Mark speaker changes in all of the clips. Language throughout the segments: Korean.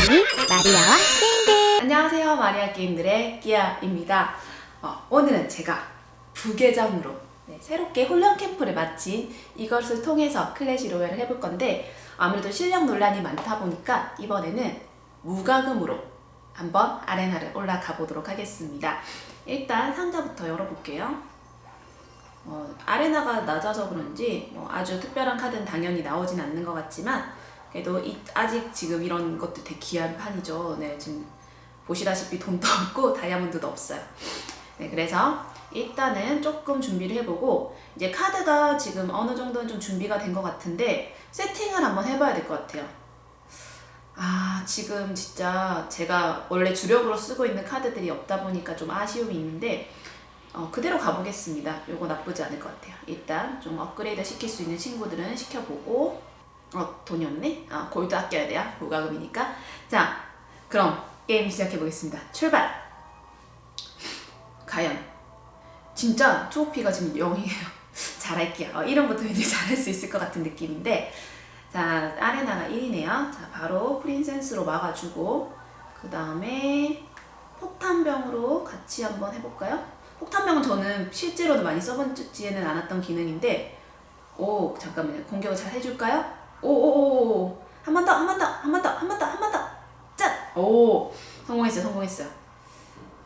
Speaker 1: 여기 마리아와 게임들.
Speaker 2: 안녕하세요. 마리아 게임들의 끼아입니다. 어, 오늘은 제가 부계정으로 네, 새롭게 훈련 캠프를 마친 이것을 통해서 클래시 로얄을 해볼 건데 아무래도 실력 논란이 많다 보니까 이번에는 무과금으로 한번 아레나를 올라가 보도록 하겠습니다. 일단 상자부터 열어볼게요. 어, 아레나가 낮아서 그런지 뭐 아주 특별한 카드는 당연히 나오진 않는 것 같지만 그래도 이- 아직 지금 이런 것도 되게 귀한 판이죠. 네, 지금 보시다시피 돈도 없고 다이아몬드도 없어요. 네, 그래서 일단은 조금 준비를 해보고 이제 카드가 지금 어느 정도는 좀 준비가 된 것 같은데 세팅을 한번 해봐야 될 것 같아요. 아, 지금 진짜 제가 원래 주력으로 쓰고 있는 카드들이 없다 보니까 좀 아쉬움이 있는데 어, 그대로 가보겠습니다. 요거 나쁘지 않을 것 같아요. 일단 좀 업그레이드 시킬 수 있는 친구들은 시켜보고 어, 돈이 없네? 아, 골드 아껴야 돼요. 무과금이니까. 자, 그럼 게임 시작해 보겠습니다. 출발! 과연, 진짜 트로피가 지금 0이에요. 잘할게요. 어, 이름부터 왠지 잘할 수 있을 것 같은 느낌인데, 자, 아레나가 1이네요. 자, 바로 프린센스로 막아주고, 그 다음에 폭탄병으로 같이 한번 해볼까요? 폭탄병은 저는 실제로도 많이 써보지는 않았던 기능인데, 오, 잠깐만요. 공격을 잘 해줄까요? 오오오오. 한 번 더 한 번 더 한 번 더 한 번 더 한 번 더. 짠! 오 성공했어요 성공했어요.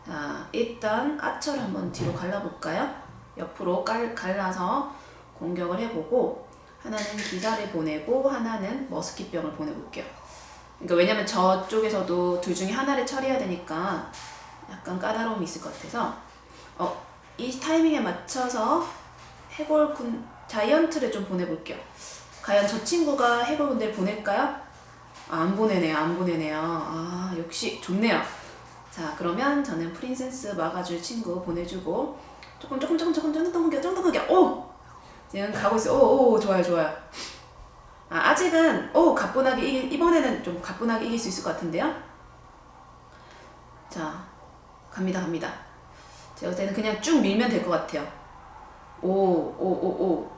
Speaker 2: 자 일단 아처를 한번 뒤로 갈라볼까요? 옆으로 깔, 갈라서 공격을 해보고 하나는 기사를 보내고 하나는 머스킷병을 보내볼게요. 그러니까 왜냐면 저쪽에서도 둘 중에 하나를 처리해야 되니까 약간 까다로움이 있을 것 같아서. 어, 이 타이밍에 맞춰서 해골군 자이언트를 좀 보내볼게요 과연 저 친구가 해골 군대를 보낼까요? 아, 안 보내네요, 안 보내네요. 아, 역시 좋네요. 자, 그러면 저는 프린세스 막아줄 친구 보내주고, 조금, 조금, 조금, 조금, 조금 더 크게, 조금 더 크게, 오! 지금 가고 있어요. 오, 오, 좋아요, 좋아요. 아, 아직은, 오, 가뿐하게, 이기, 이번에는 좀 가뿐하게 이길 수 있을 것 같은데요? 자, 갑니다, 갑니다. 제가 볼 때는 그냥 쭉 밀면 될 것 같아요. 오, 오, 오, 오.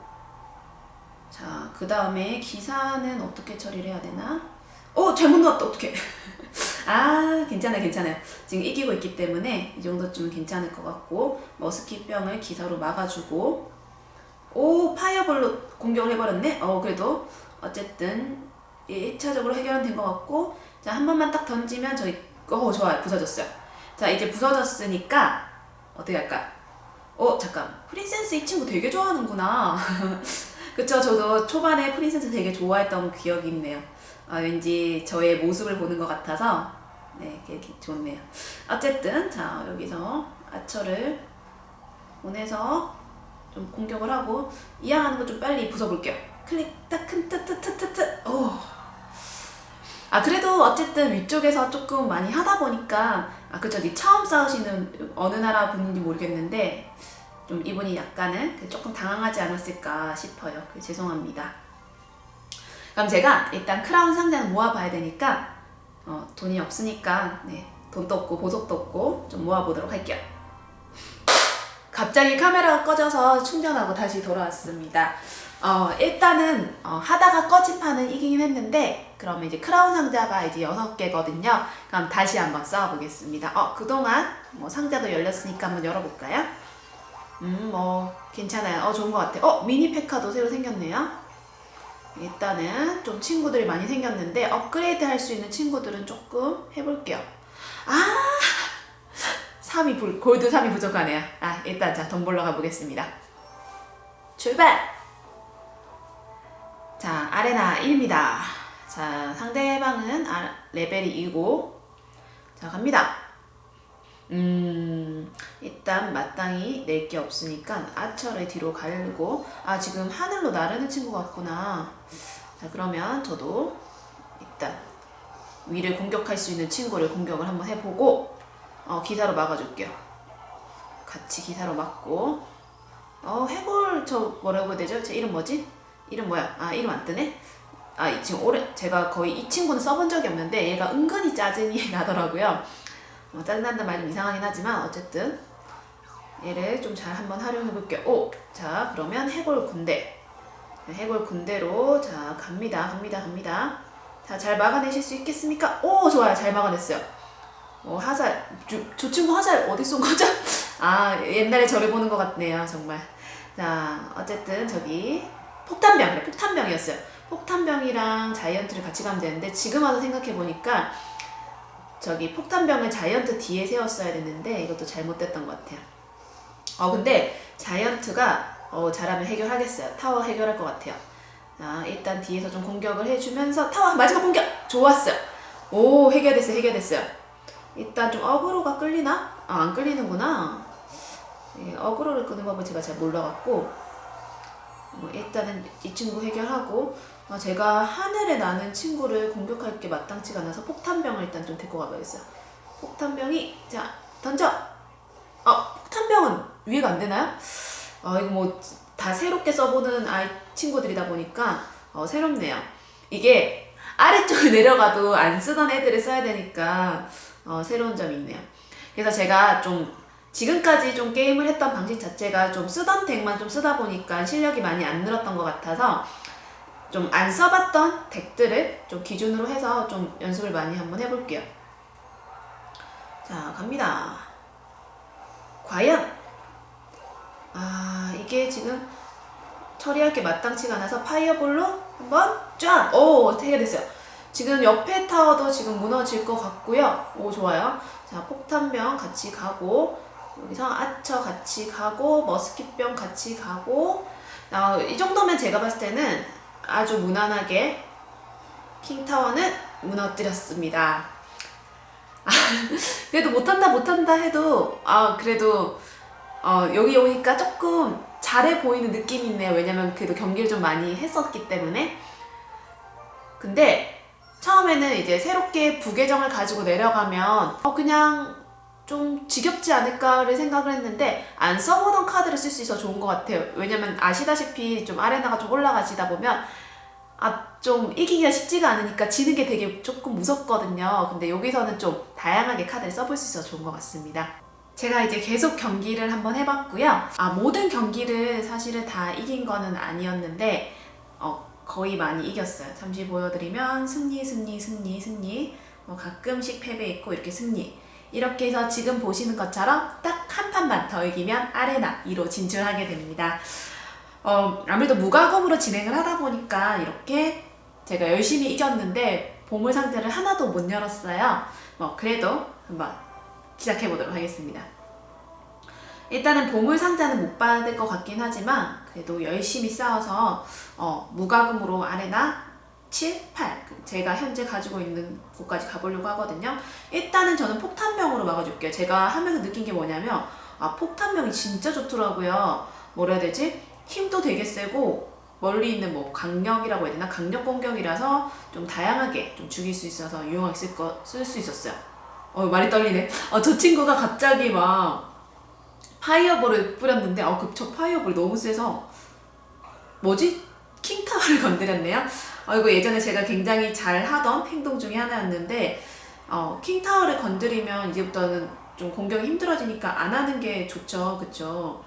Speaker 2: 자, 그 다음에 기사는 어떻게 처리를 해야 되나? 어, 잘못 넣었다, 어떡해. 아, 괜찮아요, 괜찮아요. 지금 이기고 있기 때문에 이 정도쯤은 괜찮을 것 같고, 머스킷병을 기사로 막아주고, 오, 파이어볼로 공격을 해버렸네? 어, 그래도, 어쨌든, 1차적으로 해결은 된 것 같고, 자, 한 번만 딱 던지면 저희, 어, 좋아요, 부서졌어요. 자, 이제 부서졌으니까, 어떻게 할까? 어, 잠깐. 프린센스 이 친구 되게 좋아하는구나. 그쵸, 저도 초반에 프린세스 되게 좋아했던 기억이 있네요. 아, 왠지 저의 모습을 보는 것 같아서, 네, 되게 좋네요. 어쨌든, 자, 여기서 아처를 보내서 좀 공격을 하고, 이양하는 거 좀 빨리 부숴볼게요. 클릭, 따큰, 뜨뜨뜨뜨뜨, 오. 아, 그래도 어쨌든 위쪽에서 조금 많이 하다 보니까, 아, 그 저기 처음 싸우시는 어느 나라 분인지 모르겠는데, 좀 이분이 약간은 조금 당황하지 않았을까 싶어요. 그 죄송합니다. 그럼 제가 일단 크라운 상자는 모아봐야 되니까 어, 돈이 없으니까 네, 돈도 없고 보석도 없고 좀 모아보도록 할게요. 갑자기 카메라가 꺼져서 충전하고 다시 돌아왔습니다. 어, 일단은 어, 하다가 꺼진 판은 이기긴 했는데 그러면 이제 크라운 상자가 이제 6개거든요. 그럼 다시 한번 싸워보겠습니다. 어, 그동안 뭐 상자도 열렸으니까 한번 열어볼까요? 음, 뭐 괜찮아요. 어, 좋은 것 같아요. 어, 미니 페카도 새로 생겼네요. 일단은 좀 친구들이 많이 생겼는데 업그레이드 할 수 있는 친구들은 조금 해볼게요. 아, 3이 불, 골드 3이 부족하네요. 아, 일단 자, 돈 벌러 가보겠습니다. 출발! 자, 아레나 1입니다. 자, 상대방은 아, 레벨이 2고, 자, 갑니다. 음, 일단 마땅히 낼 게 없으니까 아처를 뒤로 가르고 아 지금 하늘로 나르는 친구 같구나 자 그러면 저도 일단 위를 공격할 수 있는 친구를 공격을 한번 해보고 어 기사로 막아줄게요 같이 기사로 막고 어 해골 저 뭐라고 해야 되죠? 제 이름 뭐지? 이름 뭐야? 아 이름 안 뜨네? 아 이- 지금 오래 제가 거의 이 친구는 써본 적이 없는데 얘가 은근히 짜증이 나더라고요 뭐 짜증난다 말좀 이상하긴 하지만 어쨌든 얘를 좀 잘 한번 활용해 볼게요. 오, 자 그러면 해골 군대, 해골 군대로 자 갑니다, 갑니다, 갑니다. 자, 잘 막아내실 수 있겠습니까? 오, 좋아요. 잘 막아냈어요. 어, 화살. 저, 저 친구 화살 어디 쏜 거죠? 아, 옛날에 저를 보는 것 같네요. 정말. 자, 어쨌든 저기 폭탄병, 그래, 폭탄병이었어요. 폭탄병이랑 자이언트를 같이 가면 되는데 지금 와서 생각해 보니까 저기 폭탄병을 자이언트 뒤에 세웠어야 됐는데 이것도 잘못됐던 것 같아요. 어 근데 자이언트가 어, 잘하면 해결하겠어요. 타워 해결할 것 같아요. 자 일단 뒤에서 좀 공격을 해주면서 타워 마지막 공격 좋았어요. 오 해결됐어요 해결됐어요. 일단 좀 어그로가 끌리나? 아 안 끌리는구나. 예, 어그로를 끄는 법을 제가 잘 몰라갖고 뭐 일단은 이 친구 해결하고 아, 제가 하늘에 나는 친구를 공격할 게 마땅치가 않아서 폭탄병을 일단 좀 데리고 가봐야겠어요. 폭탄병이 자 던져. 아 폭탄병은 위에가 안 되나요? 아 이거 뭐 다 새롭게 써보는 아이 친구들이다 보니까 어, 새롭네요. 이게 아래쪽에 내려가도 안 쓰던 애들을 써야 되니까 어, 새로운 점이 있네요. 그래서 제가 좀 지금까지 좀 게임을 했던 방식 자체가 좀 쓰던 덱만 좀 쓰다 보니까 실력이 많이 안 늘었던 것 같아서 좀 안 써봤던 덱들을 좀 기준으로 해서 좀 연습을 많이 한번 해볼게요. 자, 갑니다. 과연 아 이게 지금 처리할 게 마땅치가 않아서 파이어볼로 한번 쫙! 오 해결됐어요. 지금 옆에 타워도 지금 무너질 것 같고요. 오 좋아요. 자 폭탄병 같이 가고 여기서 아처 같이 가고 머스킷병 같이 가고 아, 이 정도면 제가 봤을 때는 아주 무난하게 킹타워는 무너뜨렸습니다. 아, 그래도 못한다 못한다 해도 아 그래도 어, 여기 오니까 조금 잘해 보이는 느낌이 있네요. 왜냐면 그래도 경기를 좀 많이 했었기 때문에. 근데 처음에는 이제 새롭게 부계정을 가지고 내려가면 어, 그냥 좀 지겹지 않을까를 생각을 했는데 안 써보던 카드를 쓸 수 있어서 좋은 것 같아요. 왜냐면 아시다시피 좀 아레나가 좀 올라가시다 보면 아 좀 이기기가 쉽지가 않으니까 지는 게 되게 조금 무섭거든요. 근데 여기서는 좀 다양하게 카드를 써볼 수 있어서 좋은 것 같습니다. 제가 이제 계속 경기를 한번 해봤고요. 아, 모든 경기를 사실은 다 이긴 거는 아니었는데, 어, 거의 많이 이겼어요. 잠시 보여드리면, 승리, 승리, 승리, 승리, 뭐 가끔씩 패배했고, 이렇게 승리. 이렇게 해서 지금 보시는 것처럼 딱 한 판만 더 이기면 아레나 2로 진출하게 됩니다. 어, 아무래도 무과금으로 진행을 하다 보니까 이렇게 제가 열심히 이겼는데, 보물 상자를 하나도 못 열었어요. 뭐, 그래도 한번 시작해 보도록 하겠습니다. 일단은 보물 상자는 못 받을 것 같긴 하지만 그래도 열심히 싸워서 어, 무과금으로 아레나 7, 8 제가 현재 가지고 있는 곳까지 가보려고 하거든요. 일단은 저는 폭탄병으로 막아줄게요. 제가 하면서 느낀 게 뭐냐면 아 폭탄병이 진짜 좋더라고요. 뭐라 해야 되지? 힘도 되게 세고 멀리 있는 뭐 강력이라고 해야 되나 강력 공격이라서 좀 다양하게 좀 죽일 수 있어서 유용하게 쓸 거 쓸 수 있었어요. 어 말이 떨리네. 어, 저 친구가 갑자기 막 파이어볼을 뿌렸는데 어 그저 파이어볼이 너무 세서 뭐지 킹타워를 건드렸네요. 어 이거 예전에 제가 굉장히 잘 하던 행동 중에 하나였는데 어 킹타워를 건드리면 이제부터는 좀 공격이 힘들어지니까 안 하는 게 좋죠, 그쵸?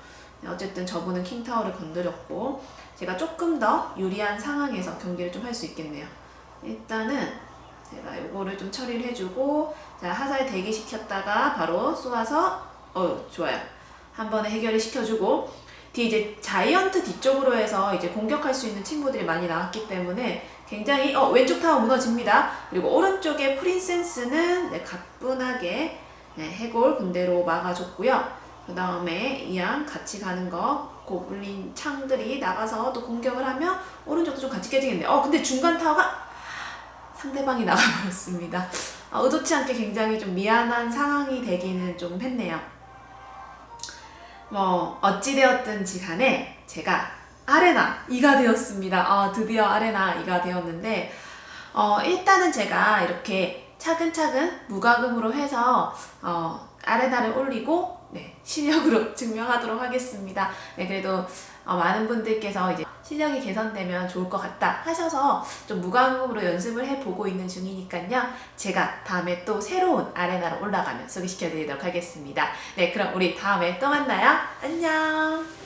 Speaker 2: 어쨌든 저분은 킹타워를 건드렸고 제가 조금 더 유리한 상황에서 경기를 좀 할 수 있겠네요. 일단은 제가 요거를 좀 처리를 해주고 자 화살 대기 시켰다가 바로 쏘아서 어 좋아요 한 번에 해결을 시켜주고 뒤 이제 자이언트 뒤쪽으로 해서 이제 공격할 수 있는 친구들이 많이 나왔기 때문에 굉장히 어 왼쪽 타워 무너집니다 그리고 오른쪽에 프린세스는 네, 가뿐하게 네, 해골 군대로 막아줬고요 그 다음에 이양 같이 가는 거 고블린 창들이 나가서 또 공격을 하면 오른쪽도 좀 같이 깨지겠네요 어 근데 중간 타워가 상대방이 나가버렸습니다. 어, 의도치 않게 굉장히 좀 미안한 상황이 되기는 좀 했네요. 뭐 어찌되었든지 간에 제가 아레나 2가 되었습니다. 아, 드디어 아레나 2가 되었는데 어, 일단은 제가 이렇게 차근차근 무과금으로 해서 어, 아레나를 올리고 네, 실력으로 증명하도록 하겠습니다. 네, 그래도 어, 많은 분들께서 이제 실력이 개선되면 좋을 것 같다 하셔서 좀 무과금으로 연습을 해보고 있는 중이니까요. 제가 다음에 또 새로운 아레나로 올라가면 소개시켜 드리도록 하겠습니다. 네, 그럼 우리 다음에 또 만나요. 안녕!